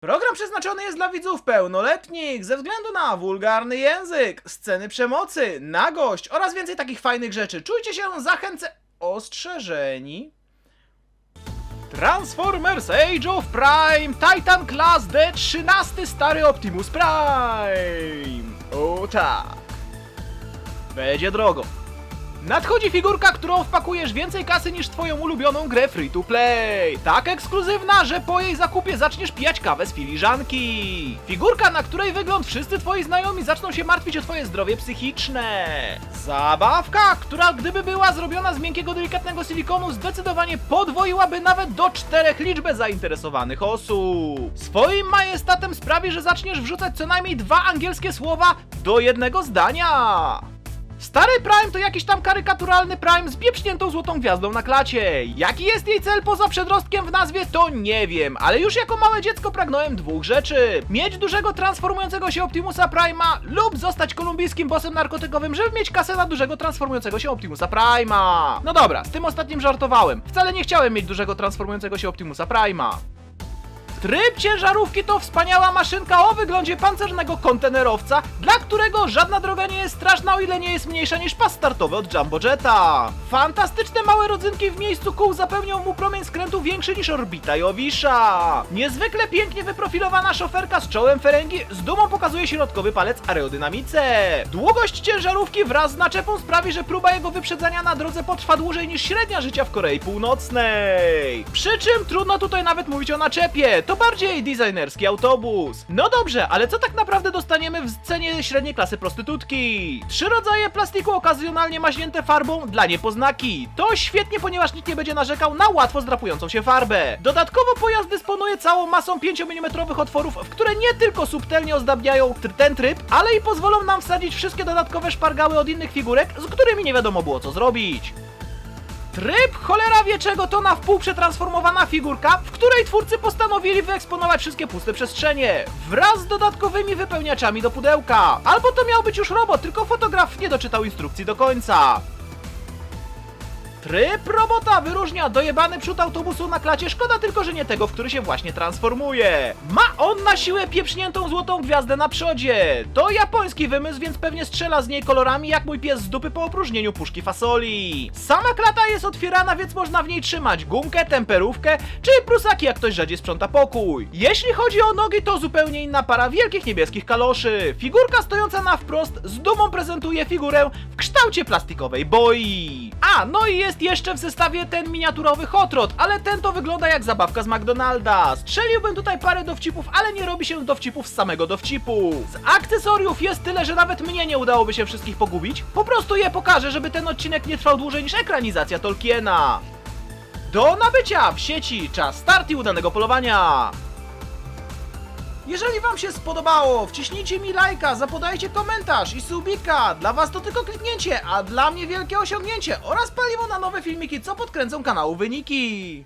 Program przeznaczony jest dla widzów pełnoletnich ze względu na wulgarny język, sceny przemocy, nagość oraz więcej takich fajnych rzeczy. Czujcie się zachęce... ostrzeżeni. Transformers Age of Prime Titan Class D13 stary Optimus Prime. O tak. Będzie drogo. Nadchodzi figurka, którą wpakujesz więcej kasy niż twoją ulubioną grę free to play. Tak ekskluzywna, że po jej zakupie zaczniesz pijać kawę z filiżanki. Figurka, na której wygląd wszyscy twoi znajomi zaczną się martwić o twoje zdrowie psychiczne. Zabawka, która gdyby była zrobiona z miękkiego, delikatnego silikonu, zdecydowanie podwoiłaby nawet do czterech liczbę zainteresowanych osób. Swoim majestatem sprawi, że zaczniesz wrzucać co najmniej dwa angielskie słowa do jednego zdania. Stary Prime to jakiś tam karykaturalny Prime z pieprzniętą złotą gwiazdą na klacie. Jaki jest jej cel poza przedrostkiem w nazwie, to nie wiem, ale już jako małe dziecko pragnąłem dwóch rzeczy. Mieć dużego transformującego się Optimusa Prima lub zostać kolumbijskim bossem narkotykowym, żeby mieć kasę na dużego transformującego się Optimusa Prima. No dobra, z tym ostatnim żartowałem. Wcale nie chciałem mieć dużego transformującego się Optimusa Prima. Tryb ciężarówki to wspaniała maszynka o wyglądzie pancernego kontenerowca, dla którego żadna droga nie jest straszna, o ile nie jest mniejsza niż pas startowy od Jumbo Jetta. Fantastyczne małe rodzynki w miejscu kół zapełnią mu promień skrętu większy niż orbita Jowisza. Niezwykle pięknie wyprofilowana szoferka z czołem feręgi z dumą pokazuje środkowy palec aerodynamice. Długość ciężarówki wraz z naczepą sprawi, że próba jego wyprzedzania na drodze potrwa dłużej niż średnia życia w Korei Północnej. Przy czym trudno tutaj nawet mówić o naczepie, to bardziej designerski autobus. No dobrze, ale co tak naprawdę dostaniemy w cenie średniej klasy prostytutki? Trzy rodzaje plastiku okazjonalnie maźnięte farbą dla niepoznaki. To świetnie, ponieważ nikt nie będzie narzekał na łatwo zdrapującą się farbę. Dodatkowo pojazd dysponuje całą masą 5 mm otworów, w które nie tylko subtelnie ozdabniają ten tryb, ale i pozwolą nam wsadzić wszystkie dodatkowe szpargały od innych figurek, z którymi nie wiadomo było co zrobić. Tryb cholera wie czego to na wpół przetransformowana figurka, w której twórcy postanowili wyeksponować wszystkie puste przestrzenie wraz z dodatkowymi wypełniaczami do pudełka. Albo to miał być już robot, tylko fotograf nie doczytał instrukcji do końca. Tryb robota wyróżnia dojebany przód autobusu na klacie, szkoda tylko, że nie tego, w który się właśnie transformuje. Ma on na siłę pieprzniętą złotą gwiazdę na przodzie. To japoński wymysł, więc pewnie strzela z niej kolorami jak mój pies z dupy po opróżnieniu puszki fasoli. Sama klata jest otwierana, więc można w niej trzymać gumkę, temperówkę, czy prusaki jak ktoś rzadziej sprząta pokój. Jeśli chodzi o nogi, to zupełnie inna para wielkich niebieskich kaloszy. Figurka stojąca na wprost z dumą prezentuje figurę w kształcie plastikowej boi. A, no i jest jeszcze w zestawie ten miniaturowy hot rod, ale ten to wygląda jak zabawka z McDonalda. Strzeliłbym tutaj parę dowcipów, ale nie robi się dowcipów z samego dowcipu. Z akcesoriów jest tyle, że nawet mnie nie udałoby się wszystkich pogubić. Po prostu je pokażę, żeby ten odcinek nie trwał dłużej niż ekranizacja Tolkiena. Do nabycia w sieci czas start i udanego polowania. Jeżeli wam się spodobało, wciśnijcie mi lajka, zapodajcie komentarz i subika. Dla was to tylko kliknięcie, a dla mnie wielkie osiągnięcie oraz paliwo na nowe filmiki, co podkręcą kanału wyniki.